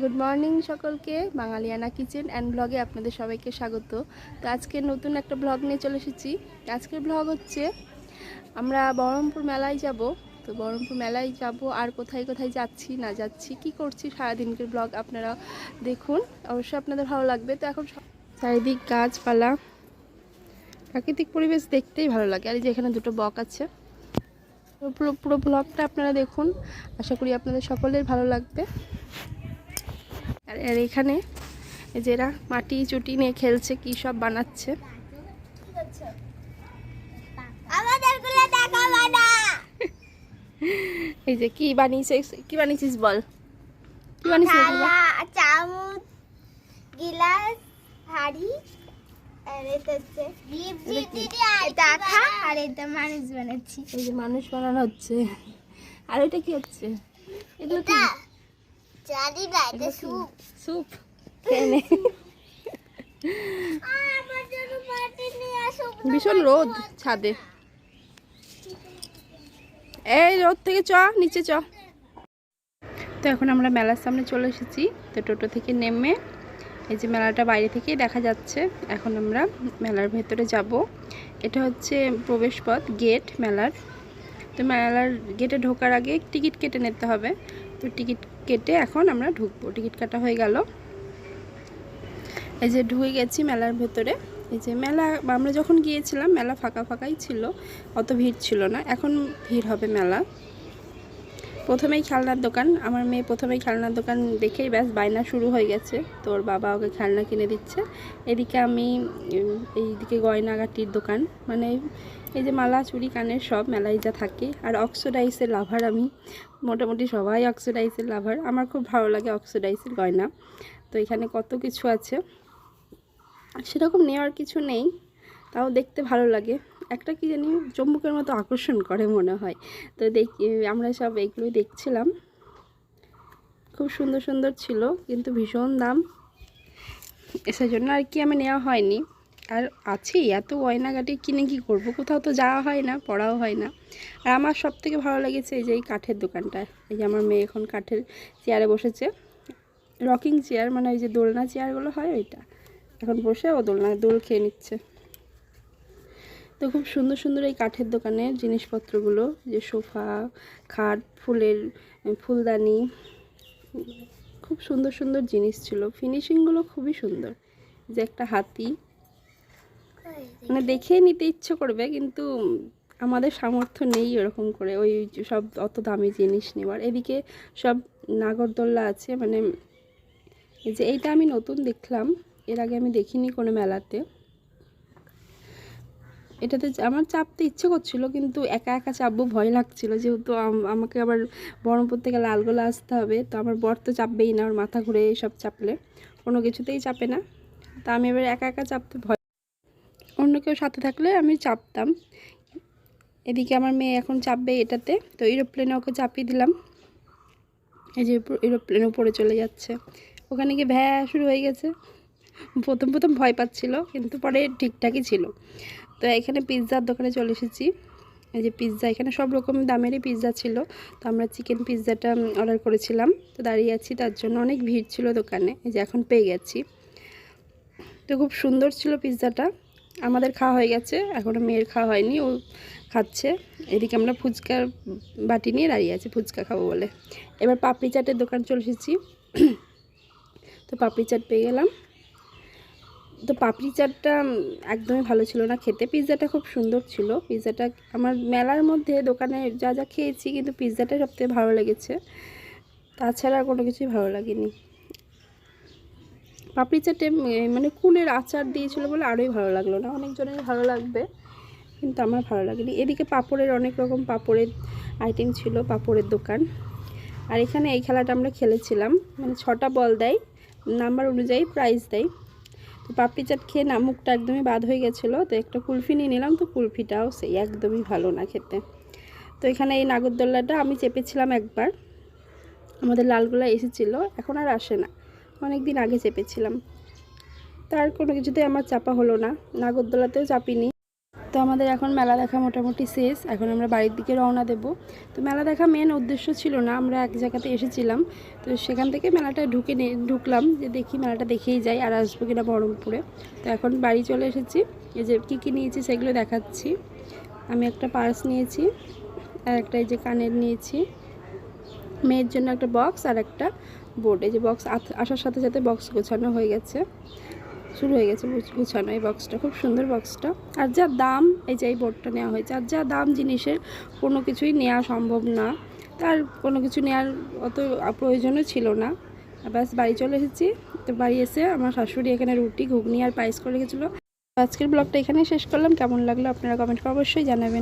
Good morning সকলকে, বাঙালিয়ানা kitchen and ব্লগে আপনাদের সবাইকে স্বাগত। তো আজকে নতুন একটা ব্লগ নিয়ে চলে এসেছি। আজকের ব্লগ হচ্ছে, আমরা বহরমপুর মেলায় যাব। তো বহরমপুর মেলায় যাব, আর কোথায় কোথায় যাচ্ছি, না যাচ্ছি, কি করছি সারাদিনকের ব্লগ আপনারা দেখুন। অবশ্যই আপনাদের ভালো লাগবে। তো এখন চারিদিক গাছপালা। প্রাকৃতিক পরিবেশ দেখতেই ভালো লাগে। আর যে এখানে দুটো বক আছে। পুরো পুরো ব্লগটা আপনারা দেখুন। আশা করি আপনাদের সকলের ভালো লাগবে। আর এখানে এই যে এরা মাটি চুটি নিয়ে খেলছে, কি সব বানাচ্ছে। এই যে কি বানিয়েছিস কি বানিয়েছিস বল। কি বানিয়েছিস? চামচ গিলাস হাড়ি আর এটা হচ্ছে এটা আর মানুষ এই যে মানুষ বানানো হচ্ছে। আর এটা কি হচ্ছে? এগুলো কি? জানি না এটা স্যুপ। স্যুপ? খেয়ে ভীষণ রোদ ছাদে। এই রোদ থেকে চ নিচে চ। তো এখন আমরা মেলার সামনে চলে এসেছি তো টোটো থেকে নেমে এই যে মেলাটা বাইরে থেকেই দেখা যাচ্ছে। এখন আমরা মেলার ভেতরে যাব। এটা হচ্ছে প্রবেশপথ গেট মেলার। তো মেলার গেটে ঢোকার আগে টিকিট কেটে নিতে হবে। তো টিকিট কেটে এখন আমরা ঢুকবো। টিকিট কাটা হয়ে গেল। এই যে ঢুকে গেছি মেলার ভেতরে। এই যে মেলা, আমরা যখন গিয়েছিলাম, মেলা ফাঁকা ফাঁকাই ছিল। অত ভিড় ছিল না। এখন ভিড় হবে মেলা। প্রথমেই খেলনার দোকান। আমার মেয়ে প্রথমেই খেলনার দোকান দেখেই ব্যাস বায়না শুরু হয়ে গেছে। তোর বাবা ওকে খেলনা কিনে দিচ্ছে। এদিকে আমি এইদিকে গয়নাগাটির দোকান। মানে এই যে মালা, চুড়ি, কানের সব মেলায় যা থাকে। আর অক্সোডাইসের লাভার আমি। মোটামুটি সবাই অক্সোডাইসের লাভার। আমার খুব ভালো লাগে অক্সোডাইসের গয়না। তো এখানে কত কিছু আছে। সেরকম নেওয়ার কিছু নেই। তাও দেখতে ভালো লাগে। একটা কি জানি চম্বুকের মতো আকর্ষণ করে মনে হয়। তো দেখ আমরা সব এগুলোই দেখছিলাম। খুব সুন্দর সুন্দর ছিল, কিন্তু ভীষণ দাম। সেজন্য আর কি আমি নেওয়া হয়নি। আর আছেই এত গয়নাগাটি কিনে কি করব? কোথাও তো যাওয়া হয় না, পড়াও হয় না। আর আমার সব থেকে ভালো লেগেছে এই যে এই কাঠের দোকানটা এই যে আমার মেয়ে এখন কাঠের চেয়ারে বসেছে। রকিং চেয়ার মানে ওই যে দোলনা চেয়ারগুলো হয় ওইটা। এখন বসে ও দোলনা, দোল খেয়ে নিচ্ছে। তো খুব সুন্দর সুন্দর এই কাঠের দোকানে জিনিসপত্রগুলো, যে সোফা, খাট, ফুলের ফুলদানি, খুব সুন্দর সুন্দর জিনিস ছিল। ফিনিশিংগুলো খুবই সুন্দর। যে একটা হাতি। মানে দেখেই নিতে ইচ্ছে করবে, কিন্তু আমাদের সামর্থ্য নেই ওরকম করে ওই সব অত দামি জিনিস নেওয়ার। এদিকে সব নাগরদোল্লা আছে মানে যে এইটা আমি নতুন দেখলাম, এর আগে আমি দেখিনি কোনো মেলাতে। এটাতে আমার চাপতে ইচ্ছে করছিল, কিন্তু একা একা চাপবো ভয় লাগছিল। যেহেতু আমাকে আবার বহরমপুর থেকে লালগোলা আসতে হবে, তো আমার বর তো চাপবেই না, ওর মাথা ঘুরে সব চাপলে। কোনো কিছুতেই চাপে না। তা আমি এবার একা একা চাপতে ভয় অন্য কেউ সাথে থাকলে আমি চাপতাম। এদিকে আমার মেয়ে এখন চাপবে এটাতে, তো এরোপ্লেনে ওকে চাপিয়ে দিলাম। এই যে এরোপ্লেন উপরে চলে যাচ্ছে। ওখানে গিয়ে ভ্যা শুরু হয়ে গেছে। প্রথম প্রথম ভয় পাচ্ছিল, কিন্তু পরে ঠিকঠাকই ছিল। তো এখানে পিৎজার দোকানে চলে এসেছি। এই যে পিৎজা, এখানে সব রকম দামেরই পিৎজা ছিল। তো আমরা চিকেন পিৎজাটা অর্ডার করেছিলাম। তো দাঁড়িয়ে আছি, তার জন্য অনেক ভিড় ছিল দোকানে। এই যে এখন পেয়ে গেছি। তো খুব সুন্দর ছিল পিৎজাটা। আমাদের খাওয়া হয়ে গেছে। এখনও মেয়ের খাওয়া হয়নি, ও খাচ্ছে। এদিকে আমরা ফুচকার বাটি নিয়ে দাঁড়িয়ে আছি, ফুচকা খাব বলে। এবার পাপড়ি চাটের দোকান চলে এসেছি। তো পাপড়ি চাট পেয়ে গেলাম। তো পাপড়ি চাটটা একদমই ভালো ছিল না। খেতে পিৎজাটা খুব সুন্দর ছিল। পিৎজাটা আমার মেলার মধ্যে দোকানে যা যা খেয়েছি কিন্তু পিৎজাটা সবথেকে ভালো লেগেছে। তাছাড়া কোনো কিছুই ভালো লাগেনি। পাপড়ি চাটে মানে কুলের আচার দিয়েছিল বলে আরোই ভালো লাগল না। অনেকজনের ভালো লাগবে, কিন্তু আমার ভালো লাগেনি। এদিকে পাপড়ের অনেক রকম পাপড়ের আইটেম ছিল, পাপড়ের দোকান। আর এখানে এই খেলাটা আমরা খেলেছিলাম। মানে ছটা বল দেয়। নাম্বার অনুযায়ী প্রাইজ দেয়। পাপড়ি চাট খেয়ে না মুখটা একদমই বাদ হয়ে গেছিল, তো একটা কুলফি নিয়ে নিলাম, তো কুলফিটাও সেই একদমই ভালো না খেতে। তো এখানে এই নাগরদোল্লাটা আমি চেপেছিলাম একবার, আমাদের লালগোলা এসেছিল, এখন আর আসে না অনেক দিন আগে চেপেছিলাম। তার কোনো কিছুতে আমার চাপা হলো না নাগরদোলাতেও চাপিনি। তো আমাদের এখন মেলা দেখা মোটামুটি শেষ। এখন আমরা বাড়ির দিকে রওনা দেব। তো মেলা দেখা মেন উদ্দেশ্য ছিল না, আমরা এক জায়গাতে এসেছিলাম। তো সেখান থেকে মেলাটা ঢুকে ঢুকলাম যে দেখি মেলাটা দেখেই যাই, আর আসব কিনা বহরমপুরে। তো এখন বাড়ি চলে এসেছি। এই যে কী কী নিয়েছি সেগুলো দেখাচ্ছি। আমি একটা পার্স নিয়েছি, আর একটা এই যে কানের নিয়েছি। মেয়ের জন্য একটা বক্স আর একটা বোর্ড এই যে বক্স আসার সাথে সাথে বক্স গোছানো হয়ে গেছে। শুরু হয়ে গেছে গুছানো এই বক্সটা খুব সুন্দর বক্সটা আর যা দাম, এই যে এই বোর্ডটা নেওয়া হয়েছে, আর যা দাম জিনিসের, কোনো কিছুই নেওয়া সম্ভব না। তার কোনো কিছু নেওয়ার অত প্রয়োজনও ছিল না। ব্যাস, বাড়ি চলে এসেছি। তো বাড়ি এসে আমার শাশুড়ি এখানে রুটি, ঘুগনি আর পায়েস করে রেখেছিলো। আজকের ব্লগটা এখানেই শেষ করলাম। কেমন লাগল আপনারা কমেন্ট করে অবশ্যই জানাবেন।